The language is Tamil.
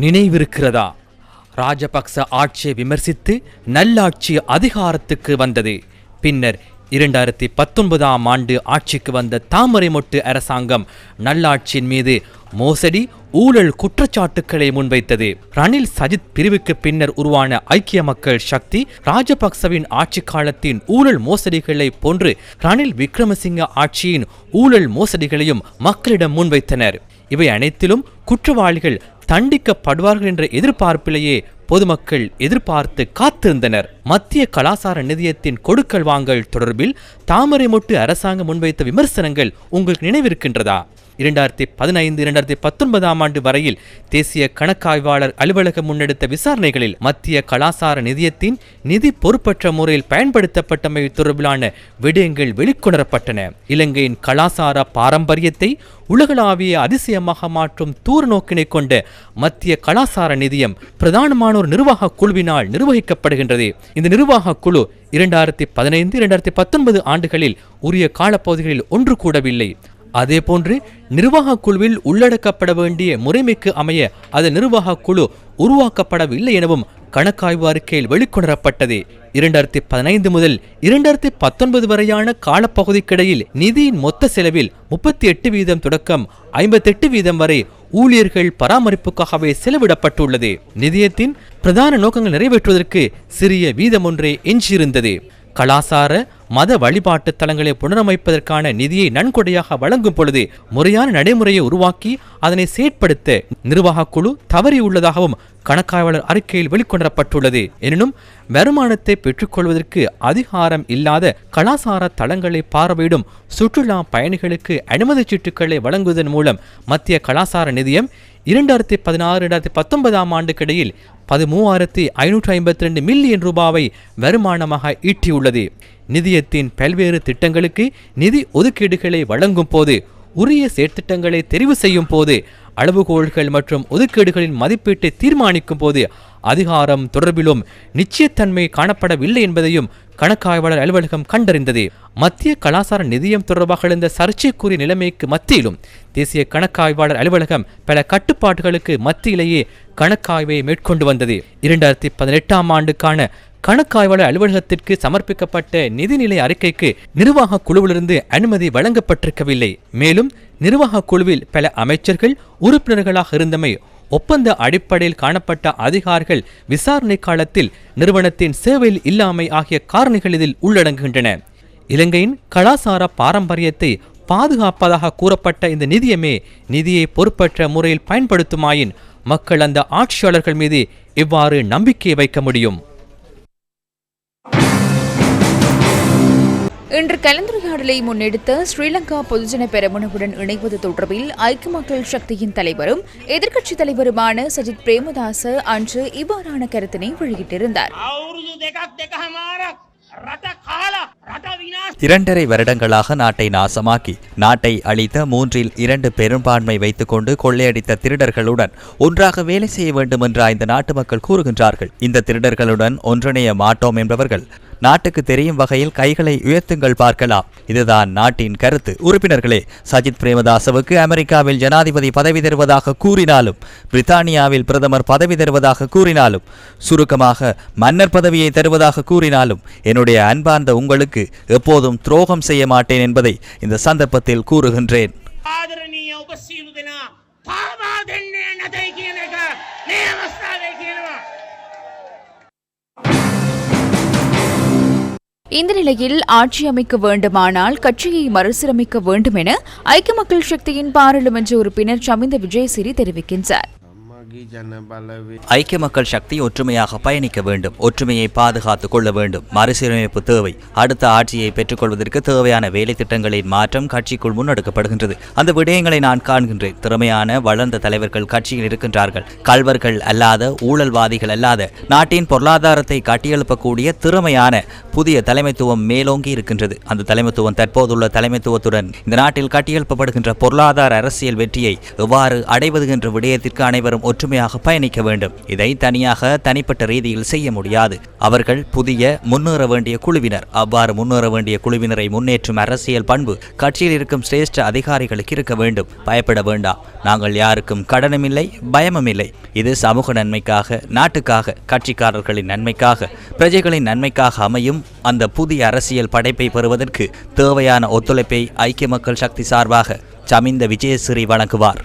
நினைவிருக்கிறதா? ராஜபக்ச ஆட்சியை விமர்சித்து நல்லாட்சி அதிகாரத்துக்கு வந்தது. பின்னர் இரண்டாயிரத்தி பத்தொன்பதாம் ஆண்டு ஆட்சிக்கு வந்த தாமரை மொட்டு அரசாங்கம் நல்லாட்சியின் மீது மோசடி ஊழல் குற்றச்சாட்டுக்களை முன்வைத்தது. ரணில் சஜித் பிரிவுக்கு பின்னர் உருவான ஐக்கிய மக்கள் சக்தி ராஜபக்சவின் ஆட்சி காலத்தின் ஊழல் மோசடிகளை போன்று ரணில் விக்ரமசிங்க ஆட்சியின் ஊழல் மோசடிகளையும் மக்களிடம் முன்வைத்தனர். இவை அனைத்திலும் குற்றவாளிகள் தண்டிக்கப்படுவார்கள் என்ற எதிர்பார்ப்பிலேயே பொதுமக்கள் எதிர்பார்த்து காத்திருந்தனர். மத்திய கலாசார நிதியத்தின் கொடுக்கல் வாங்கல் தொடர்பில் தாமரை மொட்டு அரசாங்கம் முன்வைத்த விமர்சனங்கள் உங்களுக்கு நினைவிருக்கின்றதா? இரண்டாயிரத்தி பதினைந்து இரண்டாயிரத்தி பத்தொன்பதாம் ஆண்டு வரையில் தேசிய கணக்காய்வாளர் அலுவலகம் முன்னெடுத்த விசாரணைகளில் மத்திய கலாசார நிதியத்தின் நிதி பொறுப்பற்ற முறையில் பயன்படுத்தப்பட்டமை தொடர்பிலான விடயங்கள் வெளிக்கொணரப்பட்டன. இலங்கையின் கலாசார பாரம்பரியத்தை உலகளாவிய அதிசயமாக மாற்றும் தூர நோக்கினை கொண்ட மத்திய கலாசார நிதியம் பிரதானமான ஒரு நிர்வாக குழுவினால் நிர்வகிக்கப்படுகின்றது. இந்த நிர்வாக குழு இரண்டாயிரத்தி பதினைந்து இரண்டாயிரத்தி பத்தொன்பது ஆண்டுகளில் உரிய காலப்பகுதிகளில் ஒன்று கூடவில்லை. அதேபோன்று நிர்வாக குழுவில் உள்ளடக்கப்பட வேண்டிய முறைமைக்கு அமைய அது நிர்வாக குழு உருவாக்கப்படவில்லை எனவும் கணக்காய்வு அறிக்கையில் வெளிக்கொணரப்பட்டது. இரண்டாயிரத்தி பதினைந்து முதல் இரண்டாயிரத்தி பத்தொன்பது வரையான காலப்பகுதிக்கிடையில் நிதியின் மொத்த செலவில் முப்பத்தி எட்டு வீதம் தொடக்கம் ஐம்பத்தெட்டு வீதம் வரை ஊழியர்கள் பராமரிப்புக்காகவே செலவிடப்பட்டுள்ளது. நிதியத்தின் பிரதான நோக்கங்கள் நிறைவேற்றுவதற்கு சிறிய வீதம் ஒன்றே எஞ்சியிருந்தது. கலாசார மத வழிபாட்டு தலங்களை புனரமைப்பதற்கான நிதியை நன்கொடையாக வழங்கும் பொழுது முறையான நடைமுறையை உருவாக்கி அதனை செயற்படுத்த நிர்வாகக் குழு தவறியுள்ளதாகவும் கணக்காய்வாளர் அறிக்கையில் வெளிக்கொணரப்பட்டுள்ளது. எனினும் வருமானத்தை பெற்றுக்கொள்வதற்கு அதிகாரம் இல்லாத கலாசார தளங்களை பார்வையிடும் சுற்றுலா பயணிகளுக்கு அனுமதி சீட்டுக்களை வழங்குவதன் மூலம் மத்திய கலாசார நிதியம் இரண்டாயிரத்தி பதினாறு இரண்டாயிரத்தி பத்தொன்பதாம் ஆண்டுக்கிடையில் பதிமூவாயிரத்தி ஐநூற்றி ஐம்பத்தி ரெண்டு மில்லியன் ரூபாவை வருமானமாக ஈட்டியுள்ளது. நிதியத்தின் பல்வேறு திட்டங்களுக்கு நிதி ஒதுக்கீடுகளை வழங்கும் போது உரிய செயற்திட்டங்களை தெரிவு செய்யும் போது அளவுகோல்கள் மற்றும் ஒதுக்கீடுகளின் மதிப்பீட்டை தீர்மானிக்கும் போது அதிகாரம் தொடர்பிலும் நிச்சயத்தன்மை காணப்படவில்லை என்பதையும் கணக்காய்வாளர் அலுவலகம் கண்டறிந்தது. மத்திய கலாசார நிதியம் தொடர்பாக எழுந்த சர்ச்சைக்குரிய நிலைமைக்கு மத்தியிலும் தேசிய கணக்காய்வாளர் அலுவலகம் பல கட்டுப்பாடுகளுக்கு மத்தியிலேயே கணக்காய்வை மேற்கொண்டு வந்தது. இரண்டாயிரத்தி பதினெட்டாம் ஆண்டுக்கான கணக்காய்வாளர் அலுவலகத்திற்கு சமர்ப்பிக்கப்பட்ட நிதிநிலை அறிக்கைக்கு நிர்வாக குழுவிலிருந்து அனுமதி வழங்கப்பட்டிருக்கவில்லை. மேலும் நிர்வாக குழுவில் பல அமைச்சர்கள் உறுப்பினர்களாக இருந்தமை ஒப்பந்த அடிப்படையில் காணப்பட்ட அதிகாரிகள் விசாரணை காலத்தில் நிறுவனத்தின் சேவையில் இல்லாமை ஆகிய காரணிகள் இதில் உள்ளடங்குகின்றன. இலங்கையின் கலாசார பாரம்பரியத்தை பாதுகாப்பதாக கூறப்பட்ட இந்த நிதியமே நிதியை பொறுப்பற்ற முறையில் பயன்படுத்துமாயின் மக்கள் அந்த ஆட்சியாளர்கள் மீது இவ்வாறு நம்பிக்கை வைக்க முடியும். இன்று கலந்துரையாடலை முன்னெடுத்த ஸ்ரீலங்கா பொதுஜன பெரமுனவுடன் இணைவது தொடர்பில் ஐக்கிய மக்கள் சக்தியின் தலைவரும் எதிர்க்கட்சித் தலைவருமான சஜித் பிரேமதாச அன்று இவ்வாறான கருத்தினை வெளியிட்டிருந்தார். இரண்டரை வருடங்களாக நாட்டை நாசமாக்கி நாட்டை அழித்த மூன்றில் இரண்டு பெரும்பான்மை வைத்துக்கொண்டு கொள்ளையடித்த திருடர்களுடன் ஒன்றாக வேலை செய்ய வேண்டும் என்று இந்த நாட்டு மக்கள் கூறுகின்றார்கள். இந்த திருடர்களுடன் ஒன்றிணைய மாட்டோம் என்பவர்கள் நாட்டுக்கு தெரியும் வகையில் கைகளை உயர்த்துங்கள் பார்க்கலாம். இதுதான் நாட்டின் கருத்து. உறுப்பினர்களே சஜித் பிரேமதாசவுக்கு அமெரிக்காவில் ஜனாதிபதி பதவி தருவதாக கூறினாலும் பிரித்தானியாவில் பிரதமர் பதவி தருவதாக கூறினாலும் சுருக்கமாக மன்னர் பதவியை தருவதாக கூறினாலும் என்னுடைய அன்பார்ந்த உங்களுக்கு எப்போதும் துரோகம் செய்ய மாட்டேன் என்பதை இந்த சந்தர்ப்பத்தில் கூறுகின்றேன். இந்த நிலையில் ஆட்சி அமைக்க வேண்டுமானால் கட்சியை மறுசீரமைக்க வேண்டும் என ஐக்கிய மக்கள் சக்தியின் பாராளுமன்ற உறுப்பினர் சமிந்த விஜயசிறி தெரிவிக்கின்றார். ஐக்கிய மக்கள் சக்தி ஒற்றுமையாக பயணிக்க வேண்டும். ஒற்றுமையை பாதுகாத்துக் கொள்ள வேண்டும். மறுசீரமைப்பு தேவை. அடுத்த ஆட்சியை பெற்றுக்கொள்வதற்கு தேவையான வேலை திட்டங்களின் மாற்றம் கட்சிக்குள் முன்னெடுக்கப்படுகின்றது. அந்த விடயங்களை நான் காண்கின்றேன். திறமையான வளர்ந்த தலைவர்கள் கட்சியில் இருக்கின்றார்கள். கல்வர்கள் அல்லாத ஊழல்வாதிகள் அல்லாத நாட்டின் பொருளாதாரத்தை கட்டியெழுப்பக்கூடிய திறமையான புதிய தலைமைத்துவம் மேலோங்கி இருக்கின்றது. அந்த தலைமைத்துவம் தற்போதுள்ள தலைமைத்துவத்துடன் இந்த நாட்டில் கட்டியெழுப்பப்படுகின்ற பொருளாதார அரசியல் வெற்றியை எவ்வாறு அடைவது என்ற விடயத்திற்கு அனைவரும் ஒற்றுமையாக பயணிக்க வேண்டும். இதை தனியாக தனிப்பட்ட ரீதியில் செய்ய முடியாது. அவர்கள் புதிய முன்னேற வேண்டிய குழுவினர். அவ்வாறு முன்னேற வேண்டிய குழுவினரை முன்னேற்றும் அரசியல் பண்பு கட்சியில் இருக்கும் சிரேஷ்ட அதிகாரிகளுக்கு இருக்க வேண்டும். பயப்பட வேண்டாம். நாங்கள் யாருக்கும் கடனும் இல்லை பயமும் இல்லை. இது சமூக நன்மைக்காக நாட்டுக்காக கட்சிக்காரர்களின் நன்மைக்காக பிரஜைகளின் நன்மைக்காக அமையும் அந்த புதிய அரசியல் படைப்பை பெறுவதற்கு தேவையான ஒத்துழைப்பை ஐக்கிய மக்கள் சக்தி சார்பாக சமிந்த விஜயசிறி வழங்குவார்.